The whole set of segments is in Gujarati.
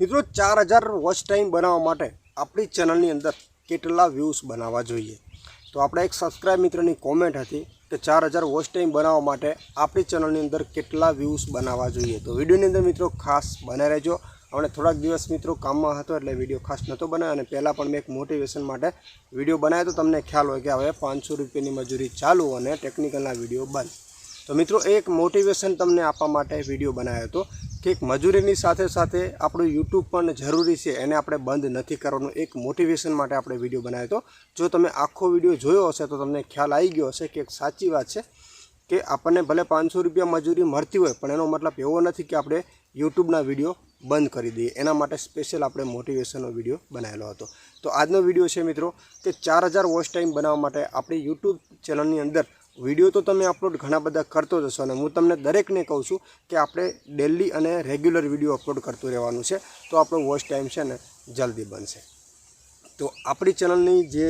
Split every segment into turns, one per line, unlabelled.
મિત્રો, ચાર હજાર વોચ ટાઈમ બનાવવા માટે આપણી ચેનલની અંદર કેટલા વ્યૂઝ બનાવવા જોઈએ. તો આપણા એક સબસ્ક્રાઇબ મિત્રની કોમેન્ટ હતી કે ચાર હજાર વોચ ટાઈમ બનાવવા માટે આપણી ચેનલની અંદર કેટલા વ્યૂઝ બનાવવા જોઈએ. તો વિડીયોની અંદર મિત્રો ખાસ બનાવી રહેજો. આપણે થોડાક દિવસ મિત્રો કામમાં હતો એટલે વીડિયો ખાસ નહોતો બનાવ્યો અને પહેલાં પણ મેં એક મોટિવેશન માટે વીડિયો બનાવ્યો તો તમને ખ્યાલ હોય કે હવે પાંચસો રૂપિયાની મજૂરી ચાલુ અને ટેકનિકલના વીડિયો બંધ. તો મિત્રો, એક મોટિવેશન તમને આપવા માટે વીડિયો બનાવ્યો હતો. કે મજૂરીની સાથે સાથે આપણું યુટ્યુબ પણ જરૂરી છે, એને આપણે બંધ નથી કરવાનું. એક મોટિવેશન માટે આપણે વીડિયો બનાવ્યો હતો. જો તમે આખો વીડિયો જોયો હશે તો તમને ખ્યાલ આવી ગયો હશે કે એક સાચી વાત છે કે આપણને ભલે પાંચસો રૂપિયા મજૂરી મળતી હોય, પણ એનો મતલબ એવો નથી કે આપણે યુટ્યુબના વીડિયો બંધ કરી દઈએ. એના માટે સ્પેશિયલ આપણે મોટિવેશનનો વીડિયો બનાવેલો હતો. તો આજનો વીડિયો છે મિત્રો કે ચાર હજાર વોચ ટાઈમ બનાવવા માટે આપણી યુટ્યુબ ચેનલની અંદર વીડિયો તો તમે અપલોડ ઘણા બધા કરતો જ હશો અને હું તમને દરેકને કહું છું કે આપણે ડેલી અને રેગ્યુલર વીડિયો અપલોડ કરતું રહેવાનું છે. તો આપણો વોચ ટાઈમ છે ને જલ્દી બનશે. તો આપણી ચેનલની જે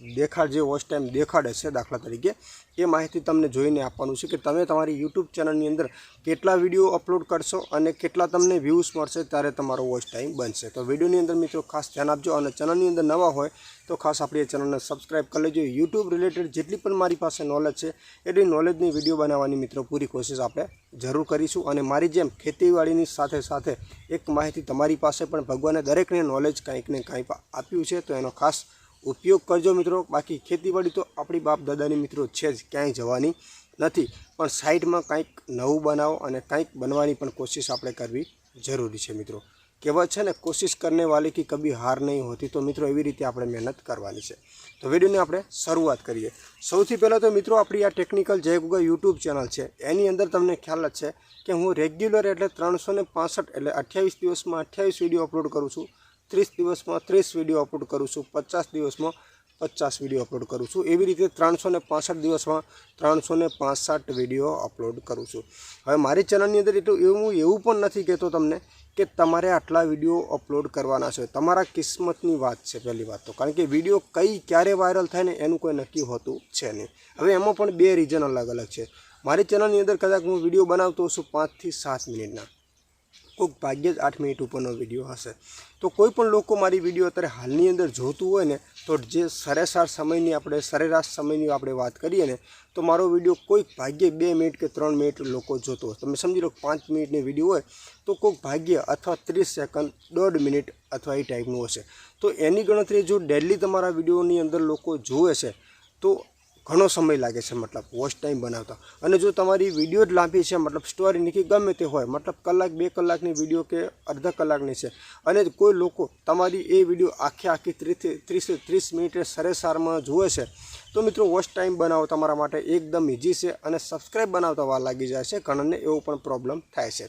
દેખાડ જે વોચ ટાઈમ દેખાડે છે દાખલા તરીકે, એ માહિતી તમને જોઈને આપવાનું છે કે તમે તમારી યુટ્યુબ ચેનલની અંદર કેટલા વીડિયો અપલોડ કરશો અને કેટલા તમને વ્યૂઝ મળશે ત્યારે તમારો વોચ ટાઈમ બનશે. તો વિડીયોની અંદર મિત્રો ખાસ ધ્યાન આપજો અને ચેનલની અંદર નવા હોય તો ખાસ આપણી એ ચેનલને સબસ્ક્રાઈબ કરી લેજો. યુટ્યુબ રિલેટેડ જેટલી પણ મારી પાસે નોલેજ છે, એટલી નોલેજની વીડિયો બનાવવાની મિત્રો પૂરી કોશિશ આપણે જરૂર કરીશું અને મારી જેમ ખેતીવાડીની સાથે સાથે એક માહિતી તમારી પાસે પણ ભગવાને દરેકને નોલેજ કંઈક ને કંઈક આપ્યું છે, તો એનો ખાસ ઉપયોગ કરજો મિત્રો. બાકી ખેતીવાડી તો આપણી બાપ દાદાની મિત્રો છે જ, ક્યાંય જવાની નથી. પણ સાઈડમાં કંઈક નવું બનાવો અને કંઈક બનવાની પણ કોશિશ આપણે કરવી જરૂરી છે મિત્રો. કહેવત છે ને, કોશિશ કરને વાલી કી કભી હાર નહીં હોતી. તો મિત્રો એવી રીતે આપણે મહેનત કરવાની છે. તો વિડીયોની આપણે શરૂઆત કરીએ. સૌથી પહેલાં તો મિત્રો આપણી આ ટેકનિકલ જય ગુગલ યુટ્યુબ ચેનલ છે. એની અંદર તમને ખ્યાલ જ છે કે હું રેગ્યુલર એટલે ત્રણસો એટલે અઠ્યાવીસ દિવસમાં અઠ્યાવીસ વીડિયો અપલોડ કરું છું. ત્રીસ દિવસમાં ત્રીસ વીડિયો અપલોડ કરું છું, પચાસ દિવસમાં પચાસ વીડિયો અપલોડ કરું છું. એવી રીતે ત્રણસો ને પાસઠ દિવસમાં ત્રણસો ને પાસઠ વીડિયો અપલોડ કરું છું. હવે મારી ચેનલની અંદર એટલું એવું એવું પણ નથી કહેતો તમને કે તમારે આટલા વીડિયો અપલોડ કરવાના છે. તમારા કિસ્મતની વાત છે પહેલી વાત તો. કારણ કે વીડિયો કઈ ક્યારે વાયરલ થાય ને એનું કોઈ નક્કી હોતું છે નહીં. હવે એમાં પણ બે રીઝન અલગ અલગ છે. મારી ચેનલની અંદર કદાચ હું વીડિયો બનાવતો હશું પાંચથી સાત મિનિટના. કોઈક ભાગ્યે જ આઠ મિનિટ ઉપરનો વીડિયો હશે. તો કોઈ પણ લોકો મારી વીડિયો અત્યારે હાલની અંદર જોતું હોય ને, તો જે સરેસાર સમયની આપણે, સરેરાશ સમયની આપણે વાત કરીએ ને, તો મારો વીડિયો કોઈક ભાગ્યે બે મિનિટ કે ત્રણ મિનિટ લોકો જોતો હોય. તમે સમજી લો પાંચ મિનિટની વીડિયો હોય, તો કોઈક ભાગ્ય અથવા ત્રીસ સેકન્ડ, દોઢ મિનિટ અથવા એ ટાઈપનું હશે. તો એની ગણતરી જો ડેલી તમારા વિડીયોની અંદર લોકો જુએ છે, તો ઘણો સમય લાગે છે, મતલબ વોચ ટાઈમ બનાવતા. અને જો તમારી વીડિયો જ લાંબી છે, મતલબ સ્ટોરી કે ગમે તે હોય, મતલબ કલાક, બે કલાકની વીડિયો કે અડધા કલાકની છે, અને કોઈ લોકો તમારી એ વીડિયો આખી આખી ત્રીસથી ત્રીસ ત્રીસ મિનિટે સરેસારમાં જુએ છે, તો મિત્રો વોચ ટાઈમ બનાવો તમારા માટે એકદમ ઇઝી છે અને સબસ્ક્રાઈબ બનાવતા વાર લાગી જાય છે, ઘણાને એવો પણ પ્રોબ્લેમ થાય છે.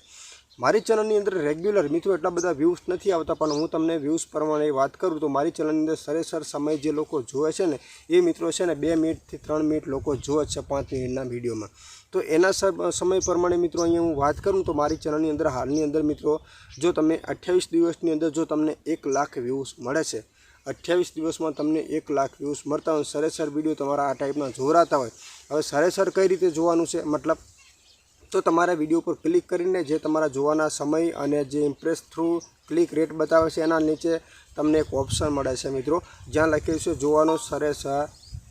મારી ચેનલની અંદર રેગ્યુલર મિત્રો એટલા બધા વ્યૂઝ નથી આવતા, પણ હું તમને વ્યૂઝ પ્રમાણે વાત કરું તો મારી ચેનલની અંદર સરેસર સમય જે લોકો જુએ છે ને, એ મિત્રો છે ને બે મિનિટથી ત્રણ મિનિટ લોકો જુએ છે પાંચ મિનિટના વિડીયોમાં. તો એના સમય પ્રમાણે મિત્રો અહીંયા હું વાત કરું તો મારી ચેનલની અંદર, હાલની અંદર મિત્રો, જો તમે અઠ્યાવીસ દિવસની અંદર જો તમને એક લાખ વ્યૂઝ મળે છે, અઠ્યાવીસ દિવસમાં તમને એક લાખ વ્યૂઝ મળતા હોય, સરેસર વીડિયો તમારા આ ટાઈપના જોરાતા હોય. હવે સરેસર કઈ રીતે જોવાનું છે? મતલબ તો તમારે વીડિયો પર ક્લિક કરીને જે તમારા જોવાના સમય અને જે ઇમ્પ્રેસ થ્રુ ક્લિક રેટ બતાવે છે, એના નીચે તમને એક ઓપ્શન મળે છે મિત્રો. જ્યાં લખ્યું છે, જોવાનો સરેસર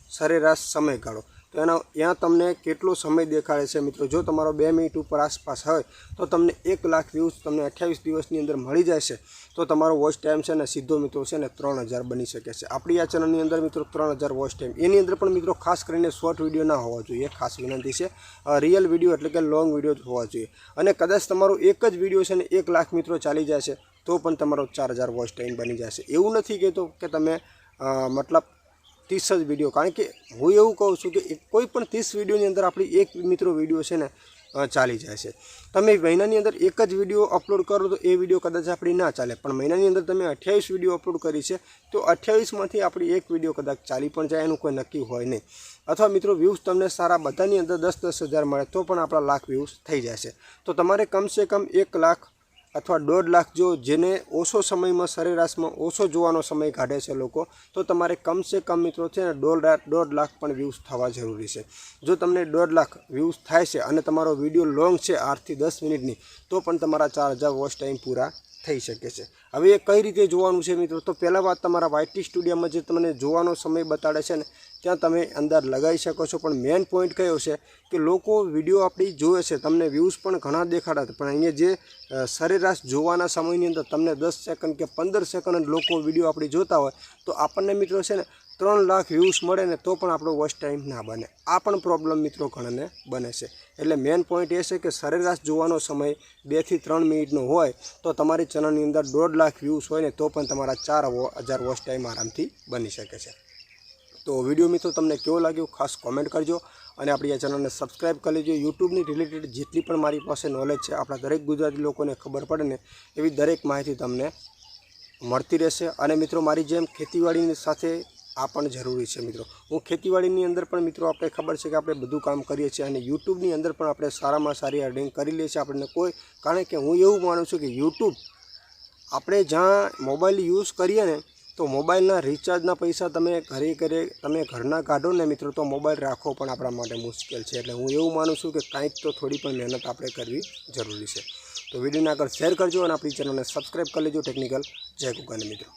સરેરાશ સમયગાળો. તો એના ત્યાં તમને કેટલો સમય દેખાડે છે મિત્રો? જો તમારો બે મિનિટ ઉપર આસપાસ હોય, તો તમને એક લાખ વ્યૂઝ તમને અઠ્યાવીસ દિવસની અંદર મળી જાય છે તો તમારો વોચ ટાઈમ છે ને સીધો મિત્રો છે ને ત્રણ હજાર બની શકે છે. આપણી આ ચેનલની અંદર મિત્રો ત્રણ હજાર વોચ ટાઈમ એની અંદર પણ મિત્રો ખાસ કરીને શોર્ટ વીડિયો ના હોવા જોઈએ. ખાસ વિનંતી છે. રિયલ વીડિયો એટલે કે લોંગ વીડિયો જ હોવા જોઈએ. અને કદાચ તમારો એક જ વીડિયો છે ને એક લાખ મિત્રો ચાલી જાય છે તો પણ તમારો ચાર હજાર વોચ ટાઈમ બની જશે. એવું નથી કહેતો કે તમે મતલબ ત્રીસ જ વીડિયો. કારણ કે હું એવું કહું છું કે એક- કોઈ પણ ત્રીસ વિડીયોની અંદર આપણી એક મિત્રો વીડિયો છે ને ચાલી જાય છે. તમે મહિનાની અંદર એક જ વીડિયો અપલોડ કરો તો એ વીડિયો કદાચ આપણી ના ચાલે. પણ મહિનાની અંદર તમે અઠ્યાવીસ વીડિયો અપલોડ કરી છે, તો અઠ્યાવીસમાંથી આપણી એક વીડિયો કદાચ ચાલી પણ જાય, એનું કોઈ નક્કી હોય નહીં. અથવા મિત્રો વ્યૂઝ તમને સારા બધાની અંદર દસ દસ હજાર મળે, તો પણ આપણા લાખ વ્યૂઝ થઈ જશે તો તમારે કમસે કમ એક લાખ અથવા દોઢ લાખ જો જેને ઓછો સમયમાં સરેરાશમાં ઓછો જોવાનો સમય કાઢે છે લોકો, તો તમારે કમસે કમ મિત્રો છે ને દોઢ દોઢ લાખ પણ વ્યૂઝ થવા જરૂરી છે. જો તમને દોઢ લાખ વ્યૂઝ થાય છે અને તમારો વીડિયો લોંગ છે આઠથી દસ મિનિટની, તો પણ તમારા ચાર હજાર ટાઈમ પૂરા થઈ શકે છે. હવે એ કઈ રીતે જોવાનું છે મિત્રો? તો પહેલાં વાત તમારા વાયટી સ્ટુડિયોમાં જે તમને જોવાનો સમય બતાડે છે ને, ત્યાં તમે અંદર લગાવી શકો છો. પણ મેઇન પોઈન્ટ કયો છે કે લોકો વીડિયો આપણી જોવે છે. તમને વ્યૂઝ પણ ઘણા દેખાડા હતા પણ અહીંયા જે સરેરાશ જોવાના સમયની અંદર તમને દસ સેકન્ડ કે પંદર સેકન્ડ લોકો વીડિયો આપણી જોતા હોય, તો આપણને મિત્રો છે ને ત્રણ લાખ વ્યૂઝ મળે ને તો પણ આપણો વોચ ટાઈમ ના બને. આ પણ પ્રોબ્લેમ મિત્રો ઘણાને બને છે. એટલે મેઇન પોઈન્ટ એ છે કે સરેરાશ જોવાનો સમય બેથી ત્રણ મિનિટનો હોય તો તમારી ચેનલની અંદર દોઢ લાખ વ્યૂઝ હોય ને તો પણ તમારા ચાર હજાર વોચ ટાઈમ આરામથી બની શકે છે. તો વીડિયો મિત્રો તમને કેવો લાગ્યો ખાસ કોમેન્ટ કરજો અને આપણી આ ચેનલને સબસ્ક્રાઇબ કરી લેજો. યુટ્યુબની રિલેટેડ જેટલી પણ મારી પાસે નોલેજ છે, આપણા દરેક ગુજરાતી લોકોને ખબર પડે ને એવી દરેક માહિતી તમને મળતી રહેશે. અને મિત્રો મારી જેમ ખેતીવાડીની સાથે આ પણ જરૂરી છે મિત્રો. હું ખેતીવાડીની અંદર પણ મિત્રો આપણે ખબર છે કે આપણે બધું કામ કરીએ છીએ અને યુટ્યુબની અંદર પણ આપણે સારામાં સારી અર્નિંગ કરી લઈએ છીએ આપણને કોઈ કારણ કે હું એવું માનું છું કે યુટ્યુબ આપણે જ્યાં મોબાઈલ યુઝ કરીએ ને તો મોબાઈલના રિચાર્જના પૈસા તમે ઘરે ઘરે તમે ઘરના કાઢો ને મિત્રો તો મોબાઈલ રાખવો પણ આપણા માટે મુશ્કેલ છે. એટલે હું એવું માનું છું કે કાંઈક તો થોડી પણ મહેનત આપણે કરવી જરૂરી છે. તો વિડીયોને આગળ શેર કરજો અને આપણી ચેનલને સબસ્ક્રાઈબ કરી લેજો ટેકનિકલ જય ગુગાને મિત્રો.